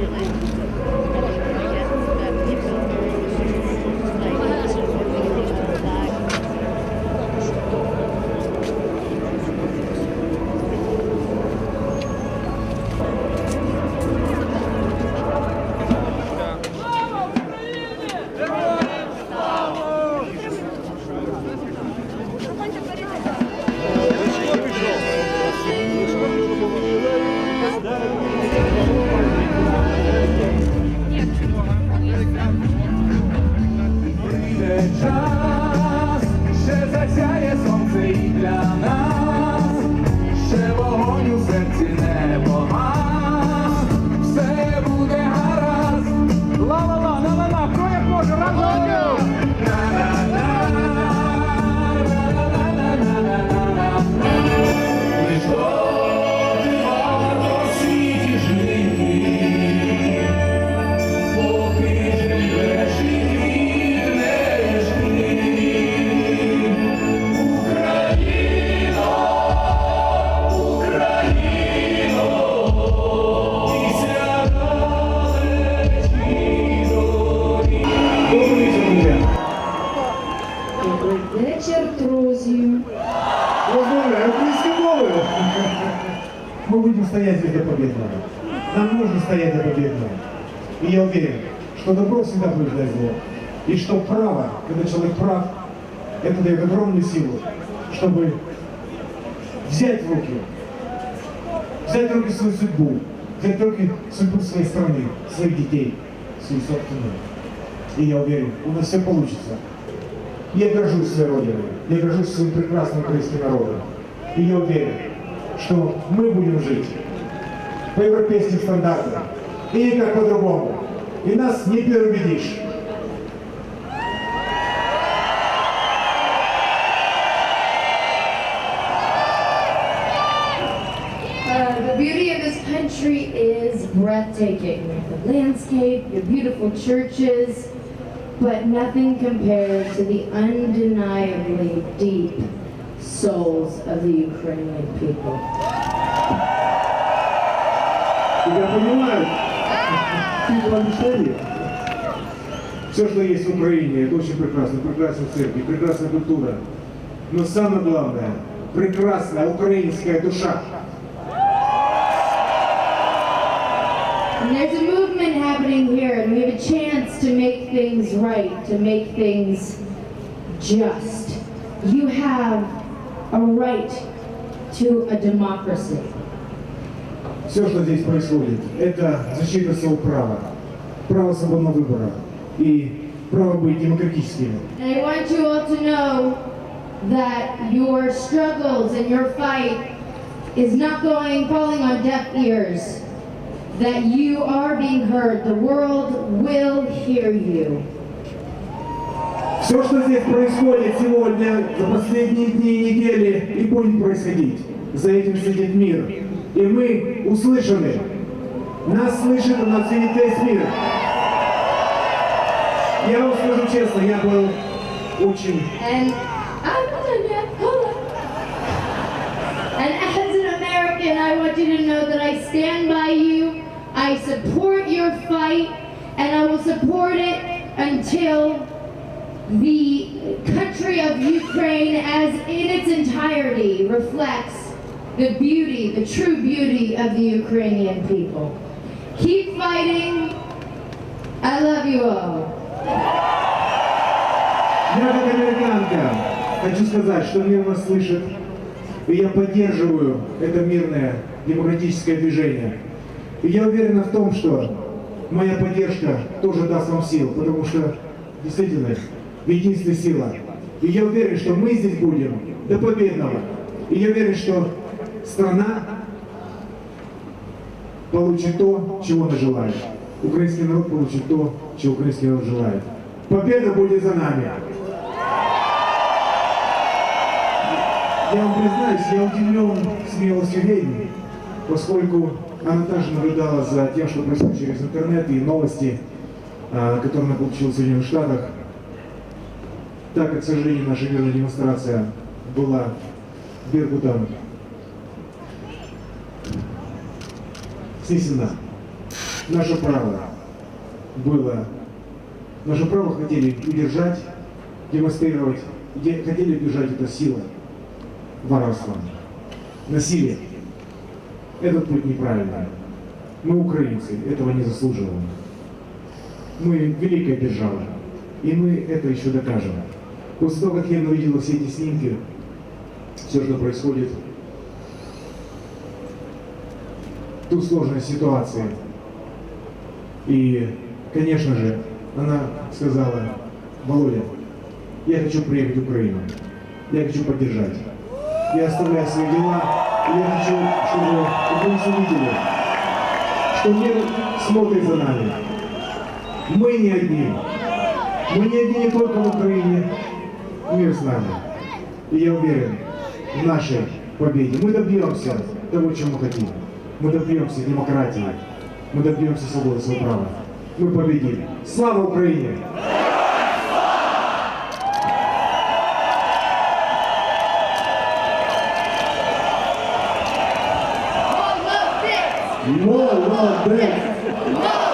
嗯 ще засяє сонце і для нас, ще вогонь у серці не погас, все буде гаразд. Ла-ла-ла, на-на-на, хто як може, разом! Стоять здесь до победного. Нам нужно стоять до победного. И я уверен, что добро всегда побеждает зло. И что право, когда человек прав, это дает огромную силу, чтобы взять в руки, взять в руки свою судьбу, взять в руки судьбу своей страны, своих детей, свою собственную. И я уверен, у нас все получится. Я горжусь своей родиной, я горжусь своим прекрасным украинским народом. И я уверен, что мы будем жить по европейским стандартам и никак по-другому. И нас не переубедишь. Uh, the beauty of this country is breathtaking. The landscape, your beautiful churches, but nothing compared to the undeniably deep souls of the Ukrainian people. Тебя понимают? Ты помешали? Все, что есть в Украине, это очень прекрасно. Прекрасная церковь, прекрасная культура. Но самое главное, прекрасная украинская душа. And there's a movement happening here, and we have a chance to make things right, to make things just. You have a right to a democracy. Все, что здесь происходит, это защита своего права. Право свободного выбора. И право быть демократическими. And I want you all to know that your struggles and your fight is not going falling on deaf ears. That you are being heard. The world will hear you. Все, что здесь происходит сегодня, за последние дни и недели, и будет происходить, за этим следит мир. И мы услышаны. Нас слышит, и нас видит весь мир. Я вам скажу честно, я был очень I support it until the country of Ukraine, as in its entirety, reflects the beauty, the true beauty of the Ukrainian people. Keep fighting. I love you all. Я как американка хочу сказать, что мир нас слышит, и я поддерживаю это мирное демократическое движение. И я уверена в том, что моя поддержка тоже даст вам сил, потому что действительно в единстве сила. И я уверен, что мы здесь будем до победного. И я уверен, что страна получит то, чего она желает. Украинский народ получит то, чего украинский народ желает. Победа будет за нами. Я вам признаюсь, я удивлен смелостью ведьмы, поскольку она также наблюдала за тем, что происходит через интернет и новости, а, которые она получила в Соединенных Штатах. Так как, к сожалению, наша мирная демонстрация была Беркутом снесена. наше право было, наше право хотели удержать, демонстрировать, де- хотели удержать это сила, воровство, насилие. Этот путь неправильный. Мы украинцы, этого не заслуживаем. Мы великая держава, и мы это еще докажем. После того, как Лена увидела все эти снимки, все, что происходит, ту сложность ситуации. И, конечно же, она сказала, Володя, я хочу приехать в Украину, я хочу поддержать. Я оставляю свои дела, и я хочу, чтобы украинцы увидели, что мир смотрит за нами. Мы не одни. Мы не одни не только в Украине, мир с нами. И я уверен в нашей победе. Мы добьемся того, чего мы хотим. Мы добьемся демократии. Мы добьемся свободы своего права. Мы победим. Слава Украине! Молодец! Молодец!